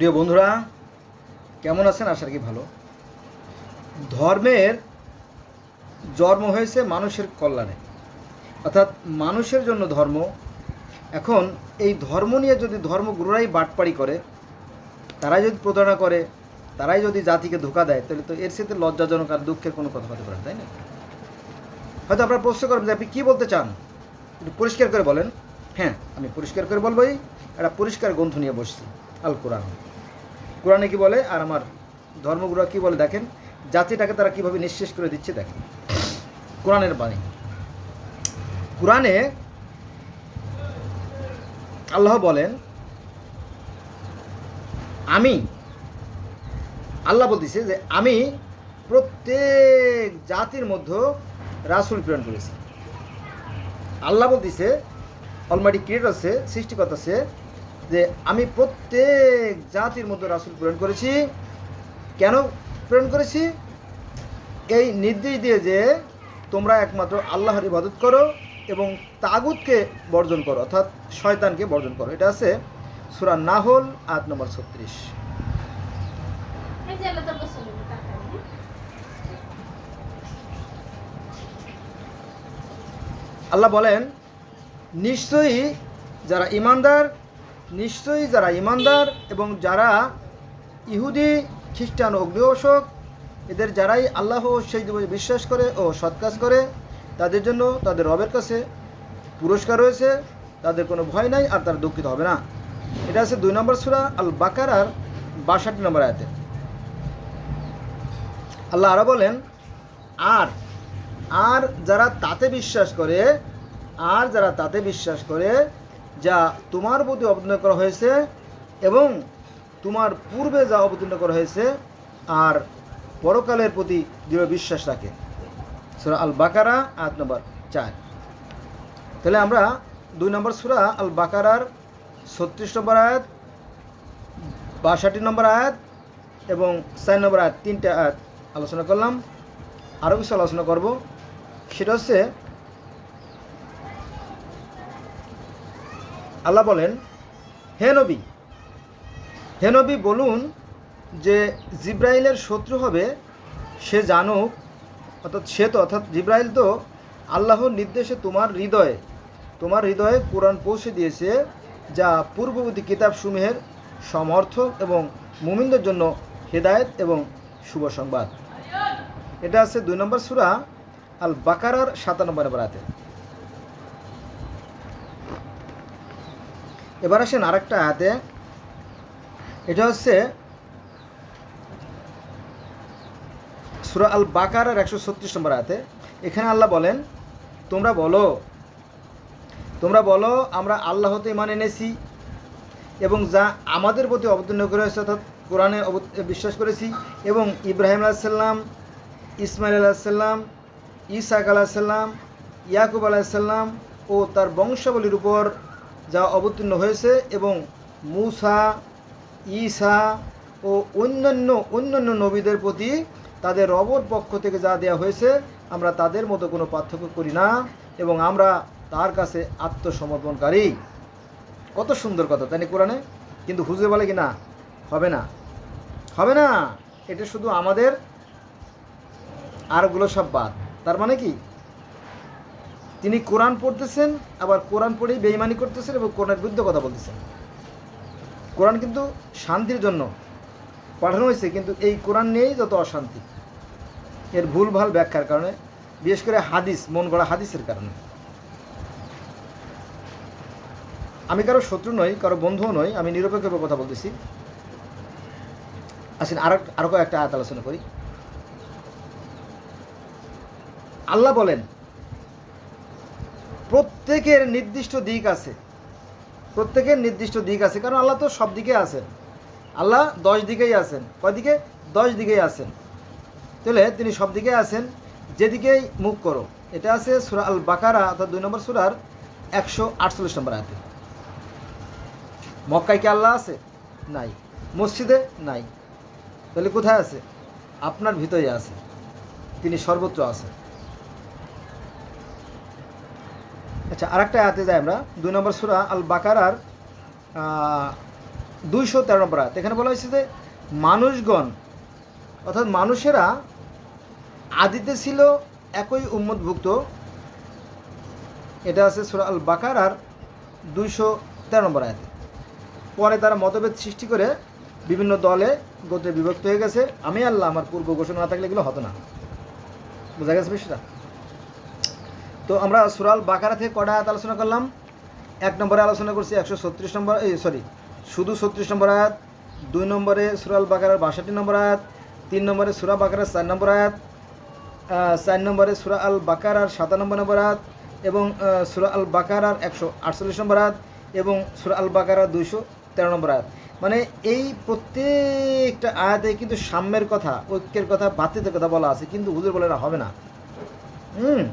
প্রিয় বন্ধুরা, কেমন আছেন? আশা কি ভালো। ধর্মের জন্ম হয়েছে মানুষের কল্যাণে। অর্থাৎ মানুষের জন্য ধর্ম। এখন এই ধর্ম নিয়ে যদি ধর্মগুরুরাই বাটপাড়ি করে, তারাই যদি প্রতারণা করে, তারাই যদি জাতিকে ধোকা দেয়, তাহলে তো এর সাথে লজ্জাজনক আর দুঃখের কোনো কথা হতে পারে, তাই না? হয়তো আপনারা প্রশ্ন করবেন যে আপনি কী বলতে চান? একটু পরিষ্কার করে বলেন। হ্যাঁ আমি পরিষ্কার করে বলবোই। একটা পরিষ্কার গ্রন্থ নিয়ে বসছি। আল কোরআন। কোরআনে কি বলে আর আমার ধর্মগুরু কি বলে দেখেন? জাতিটাকে তারা কীভাবে নিঃশেষ করে দিচ্ছে দেখেন। কোরআনের বাণী। কোরআনে আল্লাহ বলেন, আমি, আল্লাহ বলতেছে যে আমি প্রত্যেক জাতির মধ্যে রাসুল প্রেরণ করেছি। আল্লাহ বলতেছে অলমাইটি ক্রিয়েট আছে, সৃষ্টিকর্তা আছে যে আমি প্রত্যেক জাতির মধ্যে রাসুল প্রেরণ করেছি। কেন প্রেরণ করেছি? এই নির্দেশ দিয়ে যে তোমরা একমাত্র আল্লাহর ইবাদত করো এবং তাগুতকে বর্জন করো, অর্থাৎ শয়তানকে বর্জন করো। এটা আছে সুরা নাহল আট নম্বর ছত্রিশ। আল্লাহ বলেন, নিশ্চয়ই যারা ইমানদার নিশ্চয়ই যারা ইমানদার এবং যারা ইহুদি, খ্রিস্টান অগ্নিওষক এদের যারাই আল্লাহ সেই দিবসে বিশ্বাস করে ও সৎ কাজ করে, তাদের জন্য তাদের রবের কাছে পুরস্কার রয়েছে, তাদের কোনো ভয় নাই আর তারা দুঃখিত হবে না। এটা আছে দুই নম্বর সুরা আল বাকারার বাষট্টি নম্বর আয়াতে। আল্লাহ আরও বলেন, আর আর যারা তাতে বিশ্বাস করে, আর যারা তাতে বিশ্বাস করে যা তোমার প্রতি অবতীর্ণ করা হয়েছে এবং তোমার পূর্বে যা অবতীর্ণ করা হয়েছে আর পরকালের প্রতি দৃঢ় বিশ্বাস রাখে। সুরা আল বাকারা আট নম্বর চার। তাহলে আমরা দুই নম্বর সুরা আল বাকারার ছত্রিশ নম্বর আয়াত, বাষট্টি নম্বর আয়াত এবং চার নম্বর আয়াত তিনটে আয়াত আলোচনা করলাম। আরও কিছু আলোচনা করব। সেটা হচ্ছে আল্লাহ বলেন, হে নবী হে নবী বলুন যে জিব্রাইলের শত্রু হবে, সে জানুক, অর্থাৎ সে তো, অর্থাৎ জিব্রাইল তো আল্লাহর নির্দেশে তোমার হৃদয়ে তোমার হৃদয়ে কোরআন পৌঁছে দিয়েছে, যা পূর্ববর্তী কিতাব সমূহের সমর্থক এবং মুমিনদের জন্য হেদায়েত এবং শুভ সংবাদ। এটা আছে দুই নম্বর সুরা আল বাকারার সাতানব্বই নম্বর আয়াতে এবার আসেন আরেকটা আয়াতে এটা হচ্ছে সুরা আল বাকারার একশো ছত্রিশ নম্বর আয়াতে। এখানে আল্লাহ বলেন, তোমরা বলো তোমরা বলো, আমরা আল্লাহ হতে ইমান এনেছি এবং যা আমাদের প্রতি অবতীর্ণ করে হয়েছে, অর্থাৎ কোরআনে বিশ্বাস করেছি এবং ইব্রাহিম আলাহিসাল্লাম ইসমাইল আলাহিসাল্লাম ইসাক আলাহিসাল্লাম ইয়াকুব আলাহিসাল্লাম ও তার বংশাবলীর উপর যা অবতীর্ণ হয়েছে এবং মুসা, ঈসা ও অন্যান্য অন্যান্য নবীদের প্রতি তাদের রবর পক্ষ থেকে যা দেওয়া হয়েছে, আমরা তাদের মতো কোনো পার্থক্য করি না এবং আমরা তার কাছে আত্মসমর্পণকারী। কত সুন্দর কথা, তাই না কোরআনে? কিন্তু হুজুর বলে কি না? হবে না। হবে না। এটা শুধু আমাদের আরগুলো সব বাদ। তার মানে কি? তিনি কোরআন পড়তেছেন, আবার কোরআন পড়েই বেইমানি করতেছেন এবং কোরআনের বিরুদ্ধে কথা বলতেছেন। কোরআন কিন্তু শান্তির জন্য পাঠানো হয়েছে, কিন্তু এই কোরআন নিয়েই যত অশান্তি, এর ভুলভাল ব্যাখ্যার কারণে, বিশেষ করে হাদিস, মন গড়া হাদিসের কারণে। আমি কারও শত্রু নই, কারও বন্ধুও নই, আমি নিরপেক্ষভাবে কথা বলতেছি। আসেন, আর আরও একটা আয়াত আলোচনা করি। আল্লাহ বলেন প্রত্যেকের নির্দিষ্ট দিক আছে। প্রত্যেকের নির্দিষ্ট দিক আছে, কারণ আল্লাহ তো সব দিকে আছেন। আল্লাহ দশ দিকেই আছেন। কয় দিকে? দশ দিকেই আছেন। তাহলে তিনি সব দিকে আছেন, যেদিকেই মুখ করো। এটা আছে সুরা আল বাকারা অর্থাৎ দুই নম্বর সুরার একশো আটচল্লিশ নম্বর আয়াতে। মক্কায় কি আল্লাহ আছে? নাই। মসজিদে? নাই। তাহলে কোথায় আছে? আপনার ভিতরে আছে। তিনি সর্বত্র আছেন। আচ্ছা আরেকটা আয়াতে যাই আমরা। দুই নম্বর সুরা আল বাকারার দুইশো তেরো নম্বর আয়াত। এখানে বলা হয়েছে যে মানুষগণ, অর্থাৎ মানুষেরা আদিতে ছিল, একই উম্মতভুক্ত। এটা আছে সুরা আল বাকার আর দুইশো তেরো নম্বর আয়াতে। পরে তারা মতভেদ সৃষ্টি করে বিভিন্ন দলে গোত্রে বিভক্ত হয়ে গেছে। আমি আল্লাহ আমার পূর্ব ঘোষণা না থাকলে এগুলো হতো না। বোঝা গেছে বিষয়টা? তো আমরা সুরাল বাকারা থেকে কটা আয়াত আলোচনা করলাম? এক নম্বরে আলোচনা করছি একশো ছত্রিশ নম্বর, এই সরি শুধু ছত্রিশ নম্বর আয়াত, দুই নম্বরে সুরাল বাকারার বাষট্টি নম্বর আয়াত, তিন নম্বরে সুরা বাকারার চার নম্বর আয়াত চার নম্বরে সুরা আল বাকারার সাতানব্বই নম্বর আয়াত এবং সুরা আল বাকারার একশো আটচল্লিশ নম্বর আয়াত এবং সুরা আল বাকারার দুইশো তেরো নম্বর আয়াত। মানে এই প্রত্যেকটা আয়াতে কিন্তু সাম্যের কথা, ঐক্যের কথা বাতিতের কথা বলা আছে, কিন্তু হুজুর বলে হবে না। হুম।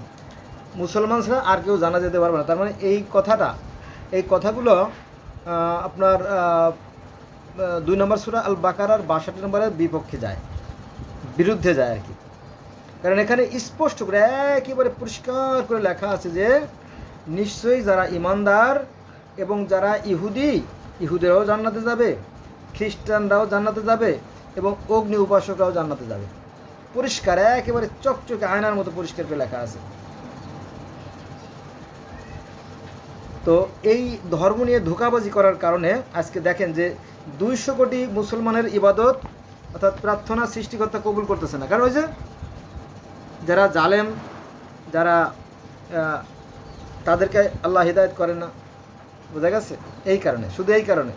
মুসলমান ছাড়া আর কেউ জানা যেতে পারবে না। তার মানে এই কথাটা, এই কথাগুলো আপনার দুই নম্বর সুরা আল বাকারার বাষট্টি নম্বরের বিপক্ষে যায়, বিরুদ্ধে যায় আর কি। কারণ এখানে স্পষ্ট করে, একেবারে পরিষ্কার করে লেখা আছে যে, নিশ্চয়ই যারা ইমানদার এবং যারা ইহুদি, ইহুদেরাও জান্নাতে যাবে, খ্রিস্টানরাও জান্নাতে যাবে এবং অগ্নি উপাসকরাও জান্নাতে যাবে। পরিষ্কার, একেবারে চকচকে আয়নার মতো পরিষ্কার করে লেখা আছে। তো এই ধর্ম নিয়ে ধোকাবাজি করার কারণে আজকে দেখেন যে দুইশো কোটি মুসলমানের ইবাদত অর্থাৎ প্রার্থনা সৃষ্টিকর্তা কবুল করতেছে না। কারণ ওই যে যারা জালেম, যারা তাদেরকে আল্লাহ হিদায়ত করে না, বোঝা গেছে? এই কারণে, শুধু এই কারণে।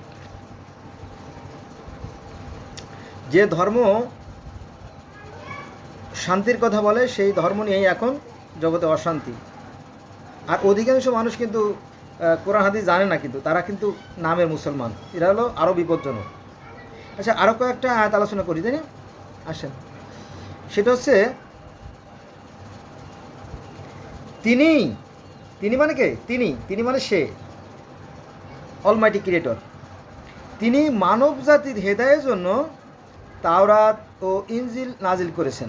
যে ধর্ম শান্তির কথা বলে, সেই ধর্ম নিয়েই এখন জগতে অশান্তি। আর অধিকাংশ মানুষ কিন্তু কোরআন হাদিস জানে না কিন্তু, তারা কিন্তু নামের মুসলমান। এরা হলো আরও বিপজ্জনক। আচ্ছা আরও কয়েকটা আয়াত আলোচনা করি, তাই আসেন। সেটা হচ্ছে, তিনি তিনি মানে কে? তিনি তিনি মানে সে অলমাইটি ক্রিয়েটর তিনি মানব জাতির হেদায়ের জন্য তাওরাত ও ইনজিল নাজিল করেছেন।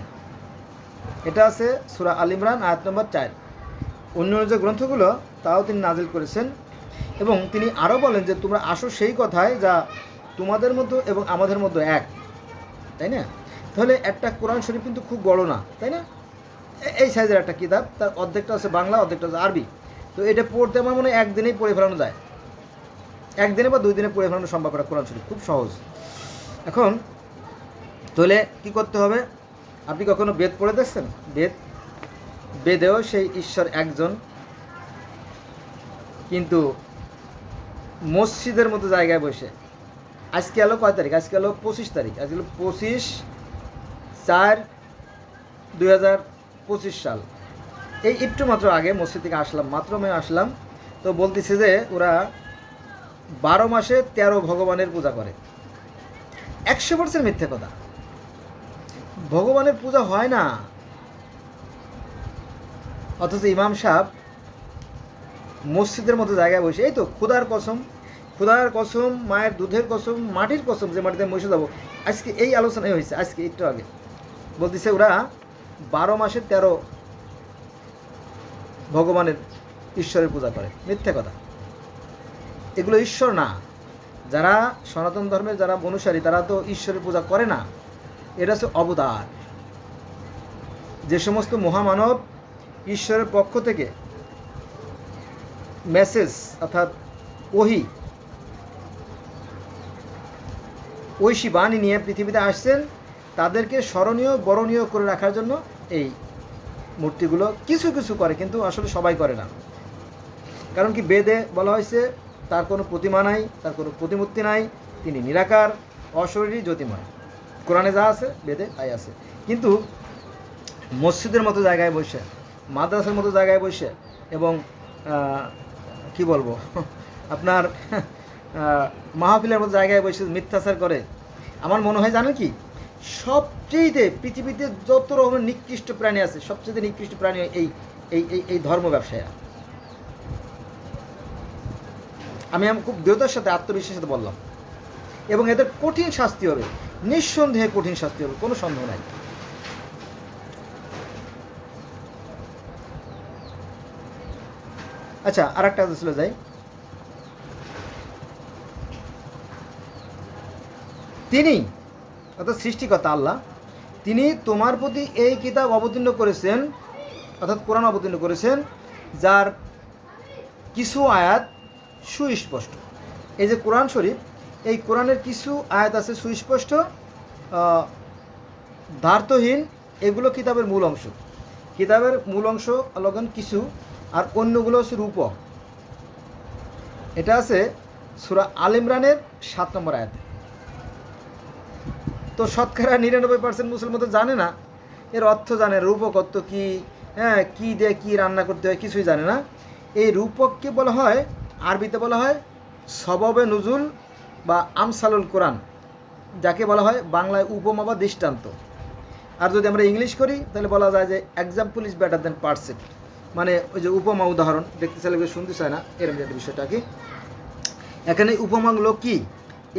এটা আছে সুরা আল ইমরান, আয়াত নম্বর চার। অন্য যে গ্রন্থগুলো, তাও তিনি নাজিল করেছেন। এবং তিনি আরও বলেন যে, তোমরা আসো সেই কথায় যা তোমাদের মধ্যে এবং আমাদের মধ্যে এক। তাই না? তাহলে একটা কোরআন শরীফ কিন্তু খুব বড় না, তাই না? এই সাইজের একটা কিতাব, তার অর্ধেকটা আছে বাংলা, অর্ধেকটা আছে আরবি। তো এটা পড়তে আমার মনে হয় একদিনেই পড়ে ফেলানো যায়। একদিনে বা দুই দিনে পড়ে ফেলানো সম্ভব এটা কোরআন শরীফ, খুব সহজ। এখন তাহলে কি করতে হবে? আপনি কখনো বেদ পড়ে দেখছেন? বেদ বেদেও সেই ঈশ্বর একজন। কিন্তু মসজিদের মতো জায়গায় বসে। আজকে এলো কয় তারিখ? আজকে এলো পঁচিশ তারিখ। আজকে হলো পঁচিশ চার দুই হাজার পঁচিশ সাল। এই একটু মাত্র আগে মসজিদ থেকে আসলাম, মাত্র আমি আসলাম। তো বলতেছে যে ওরা বারো মাসে তেরো ভগবানের পূজা করে। একশো পার্সেন্ট মিথ্যে কথা। ভগবানের পূজা হয় না। অথচ ইমাম সাহেব মসজিদের মতো জায়গায় বসে, এই তো খুদার কসম খুদার কসম, মায়ের দুধের কসম, মাটির কসম যে মাটিতে বসে যাব। আজকে এই আলোচনাই হয়েছে, আজকে একটু আগে। বলতেছে ওরা, বারো মাসে তেরো ভগবানের ঈশ্বরের পূজা করে। মিথ্যে কথা। এগুলো ঈশ্বর না। যারা সনাতন ধর্মের যারা অনুসারী, তারা তো ঈশ্বরের পূজা করে না। এটা হচ্ছে অবতার। যে সমস্ত মহামানব ঈশ্বরের পক্ষ থেকে মেসেজ অর্থাৎ ওহি, ঐশী বাণী নিয়ে পৃথিবীতে আসছেন। তাদেরকে স্মরণীয়, বরণীয় করে রাখার জন্য এই মূর্তিগুলো কিছু কিছু করে, কিন্তু আসলে সবাই করে না। কারণ কি বেদে বলা হয়েছে, তার কোনো প্রতিমা নাই, তার কোনো প্রতিমূর্তি নাই, তিনি নিরাকার, অশরীরী, জ্যোতিময়। কোরআনে যা আছে, বেদে তাই আছে। কিন্তু মসজিদের মতো জায়গায় বসে মাদ্রাসার মতো জায়গায় বসে এবং কি বলব, আপনার মাহফিলের মতো জায়গায় বসে মিথ্যাচার করে। আমার মনে হয় জানেন কি? সবচেয়েতে পৃথিবীতে যত রকমের নিকৃষ্ট প্রাণী আছে সবচেয়ে নিকৃষ্ট প্রাণী এই এই এই এই ধর্ম ব্যবসায়ীরা। আমি আমি খুব দৃঢ়তার সাথে, আত্মবিশ্বাসের সাথে বললাম। এবং এদের কঠিন শাস্তি হবে। নিঃসন্দেহে কঠিন শাস্তি হবে, কোনো সন্দেহ নাই। আচ্ছা আর একটা চলে যাই। তিনি, অর্থাৎ সৃষ্টিকর্তা আল্লাহ, তিনি তোমার প্রতি এই কিতাব অবতীর্ণ করেছেন, অর্থাৎ কোরআন অবতীর্ণ করেছেন, যার কিছু আয়াত সুস্পষ্ট। এই যে কোরআন শরীফ, এই কোরআনের কিছু আয়াত আছে সুস্পষ্ট ধার্তহীন, এগুলো কিতাবের মূল অংশ। কিতাবের মূল অংশ লগন কিছু আর অন্যগুলো হচ্ছে রূপক। এটা আছে সুরা আল ইমরানের সাত নম্বর আয়াত। তো শতকরা নিরানব্বই পার্সেন্ট মুসলমান তো জানে না, এর অর্থ জানে রূপকত্ব কি হ্যাঁ কী দিয়ে কী রান্না করতে হয় কিছুই জানে না। এই রূপককে বলা হয়, আরবিতে বলা হয় সববে নজুল বা আমসালুল কোরআন, যাকে বলা হয় বাংলায় উপমা বা দৃষ্টান্ত। আর যদি আমরা ইংলিশ করি, তাহলে বলা যায় যে example is better than percent মানে ওই যে উপমা উদাহরণ, দেখতে চাইলে শুনতে চায় না, এরকম একটা বিষয়টা কি? এখানে উপমাগুলো কি?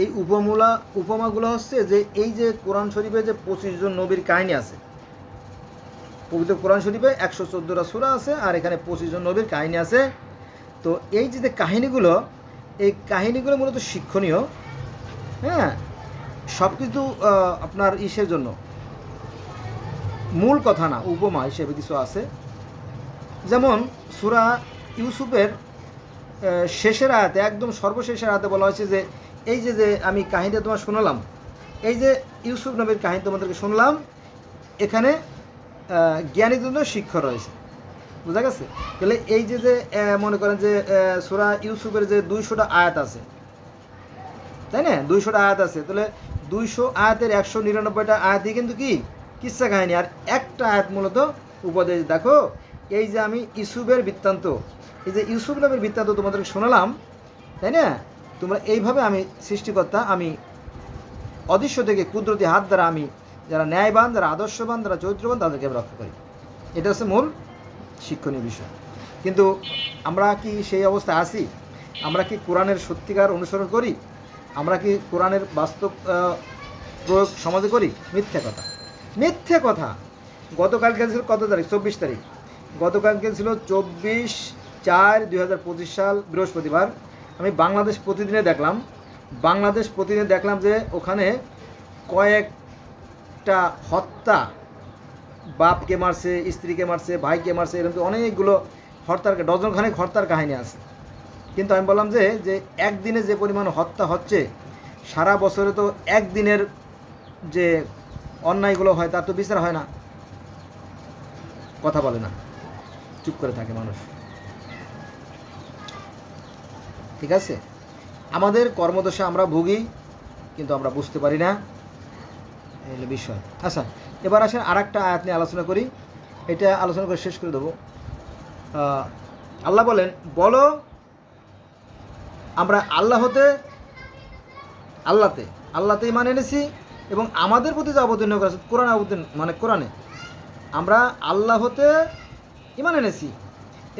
এই উপমূলা, উপমাগুলো হচ্ছে যে এই যে কোরআন শরীফে যে পঁচিশ জন নবীর কাহিনী আছে, পবিত্র কোরআন শরীফে একশো চোদ্দোটা সুরা আছে আর এখানে পঁচিশ জন নবীর কাহিনী আছে। তো এই যে কাহিনীগুলো, এই কাহিনীগুলো মূলত শিক্ষণীয় হ্যাঁ? সব কিছু আপনার ইসের জন্য। মূল কথা না, উপমা হিসেবে কিছু আছে। যেমন সুরা ইউসুফের শেষের আয়াতে একদম সর্বশেষের আয়াতে বলা হয়েছে যে এই যে যে আমি কাহিনীটা তোমার শোনালাম এই যে ইউসুফ নবীর কাহিনী তোমাদেরকে শুনলাম এখানে আহ, জ্ঞানীর জন্য শিক্ষা রয়েছে। বোঝা গেছে? তাহলে এই যে যে মনে করেন যে সুরা ইউসুফের যে দুইশোটা আয়াত আছে তাই না? দুইশোটা আয়াত আছে। তাহলে দুইশো আয়াতের একশো নিরানব্বইটা আয়াতই কিন্তু কি? কিচ্ছা কাহিনী। আর একটা আয়াত মূলত উপদেশ। দেখো এই যে আমি ইউসুফের বৃত্তান্ত, এই যে ইউসুফ নামের বৃত্তান্ত তোমাদেরকে শোনালাম, তাই না? তোমরা এইভাবে আমি সৃষ্টিকর্তা, আমি অদৃশ্য থেকে কুদরতি হাত দ্বারা আমি যারা ন্যায়বান, যারা আদর্শবান, যারা চরিত্রবান, তাদেরকে আমি রক্ষা করি। এটা হচ্ছে মূল শিক্ষণীয় বিষয়। কিন্তু আমরা কি সেই অবস্থায় আছি? আমরা কি কোরআনের সত্যিকার অনুসরণ করি? আমরা কি কোরআনের বাস্তব প্রয়োগ সমাজে করি? মিথ্যে কথা। মিথ্যে কথা। গতকালকে কত তারিখ? চব্বিশ তারিখ। গতকালকে ছিল চব্বিশ চার দুই সাল বৃহস্পতিবার। আমি বাংলাদেশ প্রতিদিনে দেখলাম। বাংলাদেশ প্রতিদিনে দেখলাম যে ওখানে কয়েকটা হত্যা, বাপকে মারছে, স্ত্রীকে মারছে, ভাইকে মারছে, এরকম অনেকগুলো হরতার ডজনখানেক হরতার কাহিনী আছে। কিন্তু আমি বললাম যে যে একদিনে যে পরিমাণ হত্যা হচ্ছে, সারা বছরে তো একদিনের যে অন্যায়গুলো হয়, তার তো বিচার হয় না। কথা বলে না। চুপ করে থাকে মানুষ। ঠিক আছে? আমাদের কর্মদশা আমরা ভুগি, কিন্তু আমরা বুঝতে পারি না। এই বিষয়। আচ্ছা এবার আসেন আর একটা আয়াত নিয়ে আলোচনা করি। এটা আলোচনা করে শেষ করে দেবো। আল্লাহ বলেন, বলো, আমরা আল্লাহ হতে, আল্লাহতে আল্লাহতে মানে এনেছি এবং আমাদের প্রতি যা অবতীর্ণ করেছে কোরআন অবতীর্ণ মানে কোরআনে, আমরা আল্লাহতে ইমান এনেছি।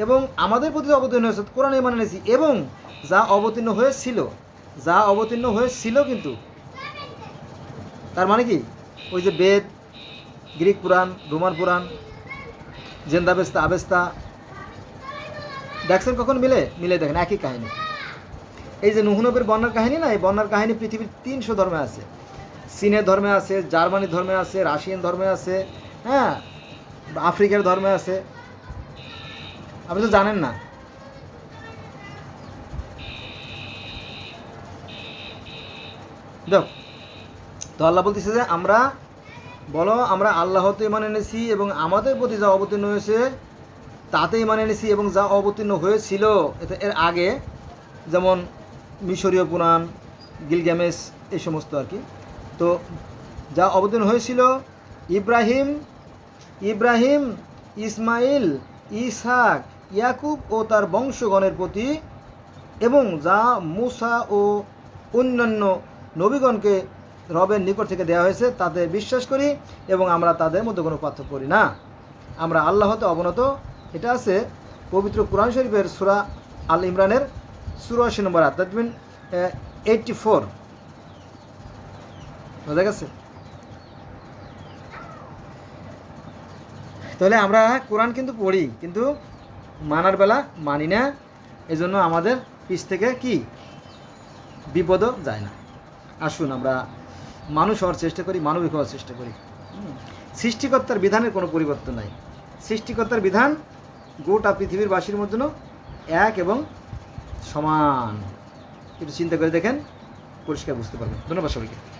এবং আমাদের প্রতি অবতীর্ণ হয়েছে, কোরআন ইমান এনেছি এবং যা অবতীর্ণ হয়েছিল, যা অবতীর্ণ হয়েছিল কিন্তু, তার মানে কি? ওই যে বেদ, গ্রিক পুরাণ, রোমান পুরাণ, জেন্দাবেস্তা, আবেস্তা, দেখছেন কখন মিলে? মিলে দেখেন, একই কাহিনী। এই যে নুহনবের বন্যার কাহিনী না, এই বন্যার কাহিনী পৃথিবীর তিনশো ধর্মে আছে। চীনের ধর্মে আছে, জার্মানির ধর্মে আছে, রাশিয়ান ধর্মে আছে হ্যাঁ আফ্রিকার ধর্মে আছে। আপনি তো জানেন না। দেখ তো আল্লাহ বলতেছে যে, আমরা, বলো, আমরা আল্লাহতে ইমান এনেছি এবং আমাদের প্রতি যা অবতীর্ণ হয়েছে, তাতে ইমান এনেছি এবং যা অবতীর্ণ হয়েছিল এতে এর আগে, যেমন মিশরীয় পুরাণ গিলগ্যামেস এই সমস্ত আর কি। তো যা অবতীর্ণ হয়েছিল, ইব্রাহিম ইব্রাহিম, ইসমাইল, ইসহাক ইয়াকুব ও তার বংশগণের প্রতি এবং যা মুসা ও অন্যান্য নবীগণকে রবের নিকট থেকে দেওয়া হয়েছে, তাতে বিশ্বাস করি এবং আমরা তাদের মধ্যে কোনো পার্থক্য করি না। আমরা আল্লাহতে অবনত। এটা আছে পবিত্র কোরআন শরীফের সুরা আল ইমরানের চুরাশি নম্বর আট দ্যাট মিন এইটটি ফোর বোঝা গেছে? তাহলে আমরা কোরআন কিন্তু পড়ি, কিন্তু মানার বেলা মানি না, এজন্য আমাদের পিছ থেকে কি? বিপদও যায় না। আসুন, আমরা মানুষ হওয়ার চেষ্টা করি, মানবিক হওয়ার চেষ্টা করি। সৃষ্টিকর্তার বিধানের কোনো পরিবর্তন নাই। সৃষ্টিকর্তার বিধান গোটা পৃথিবীর বাসীর মধ্যে এক এবং সমান। একটু চিন্তা করে দেখেন, পরিষ্কার বুঝতে পারবেন। ধন্যবাদ সবাইকে।